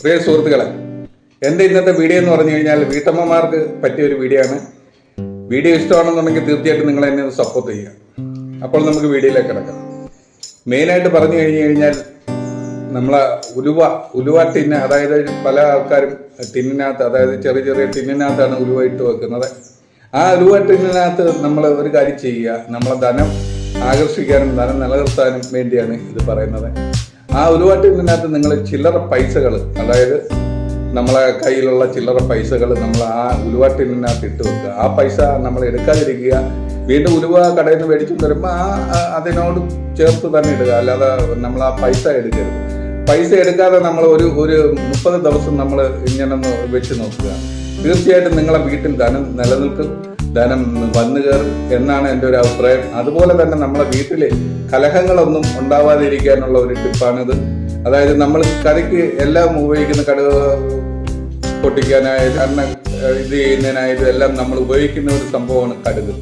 പ്രിയ സുഹൃത്തുക്കളെ എന്റെ ഇന്നത്തെ വീഡിയോ എന്ന് പറഞ്ഞു കഴിഞ്ഞാൽ വീട്ടമ്മമാർക്ക് പറ്റിയ ഒരു വീഡിയോ ആണ്. വീഡിയോ ഇഷ്ടമാണെന്നുണ്ടെങ്കിൽ തീർച്ചയായിട്ടും നിങ്ങൾ എന്നെ ഒന്ന് സപ്പോർട്ട് ചെയ്യുക. അപ്പോൾ നമുക്ക് വീഡിയോയിലേക്ക് കിടക്കാം. മെയിനായിട്ട് പറഞ്ഞു കഴിഞ്ഞു കഴിഞ്ഞാൽ നമ്മളെ ഉലുവ ഉലുവ ടിന്ന് അതായത് പല ആൾക്കാരും ടിന്നിനകത്ത് അതായത് ചെറിയ ചെറിയ ടിന്നിനകത്താണ് ഉലുവ ഇട്ട് വെക്കുന്നത്. ആ ഉലുവ ടിന്നിനകത്ത് നമ്മൾ ഒരു കാര്യം ചെയ്യുക. നമ്മളെ ധനം ആകർഷിക്കാനും ധനം നിലനിർത്താനും വേണ്ടിയാണ് ഇത് പറയുന്നത്. ആ ഉലുവ ടിന്നിനകത്ത് നിങ്ങൾ ചില്ലറ പൈസകൾ അതായത് നമ്മളെ കയ്യിലുള്ള ചില്ലറ പൈസകൾ നമ്മൾ ആ ഉലുവാട്ടിനകത്ത് ഇട്ട് വെക്കുക. ആ പൈസ നമ്മൾ എടുക്കാതിരിക്കുക. വീണ്ടും ഉലുവ കടയിൽ നിന്ന് മേടിച്ചു തരുമ്പോൾ ആ അതിനോട് ചേർത്ത് തന്നെ ഇടുക. അല്ലാതെ നമ്മൾ ആ പൈസ എടുക്കരുത്. പൈസ എടുക്കാതെ നമ്മൾ ഒരു ഒരു മുപ്പത് ദിവസം നമ്മൾ ഇങ്ങനെ വെച്ച് നോക്കുക. തീർച്ചയായിട്ടും നിങ്ങളെ വീട്ടിൽ ധനം നിലനിൽക്കും. ധനം വന്നു കയറും എന്നാണ് എന്റെ ഒരു അഭിപ്രായം. അതുപോലെ തന്നെ നമ്മളെ വീട്ടിൽ കലഹങ്ങളൊന്നും ഉണ്ടാവാതിരിക്കാനുള്ള ഒരു ടിപ്പാണിത്. അതായത് നമ്മൾ കറിക്ക് എല്ലാം ഉപയോഗിക്കുന്ന കടുക പൊട്ടിക്കാനായാലും എണ്ണ ഇത് ചെയ്യുന്നതിനായാലും എല്ലാം നമ്മൾ ഉപയോഗിക്കുന്ന ഒരു സംഭവമാണ് കടുക്.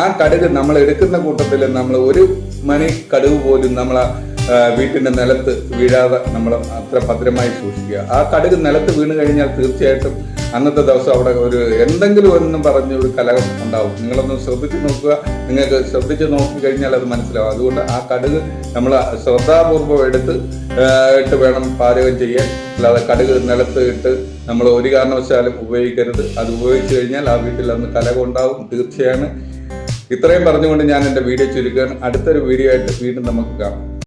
ആ കടുക് നമ്മൾ എടുക്കുന്ന കൂട്ടത്തിൽ നമ്മൾ ഒരു മണി കടുക് പോലും നമ്മളെ ഏഹ്, വീട്ടിന്റെ നിലത്ത് വീഴാതെ നമ്മൾ അത്ര ഭദ്രമായി സൂക്ഷിക്കുക. ആ കടുക് നിലത്ത് വീണ് കഴിഞ്ഞാൽ തീർച്ചയായിട്ടും അന്നത്തെ ദിവസം അവിടെ ഒരു എന്തെങ്കിലും ഒന്നും പറഞ്ഞ് ഒരു കലഹം ഉണ്ടാവും. നിങ്ങളൊന്ന് ശ്രദ്ധിച്ച് നോക്കുക. നിങ്ങൾക്ക് ശ്രദ്ധിച്ച് നോക്കി കഴിഞ്ഞാൽ അത് മനസ്സിലാവും. അതുകൊണ്ട് ആ കടുക് നമ്മൾ ശ്രദ്ധാപൂർവം എടുത്ത് ഇട്ട് വേണം പാചകം ചെയ്യാൻ. അല്ലാതെ കടുക് നിലത്ത് ഇട്ട് നമ്മൾ ഒരു കാരണവശാലും ഉപയോഗിക്കരുത്. അത് ഉപയോഗിച്ച് കഴിഞ്ഞാൽ ആ വീട്ടിൽ അന്ന് കലകം ഉണ്ടാവും തീർച്ചയാണ്. ഇത്രയും പറഞ്ഞുകൊണ്ട് ഞാൻ എന്റെ വീഡിയോ ചുരുക്കുകയാണ്. അടുത്തൊരു വീഡിയോ ആയിട്ട് വീണ്ടും നമുക്ക് കാണാം.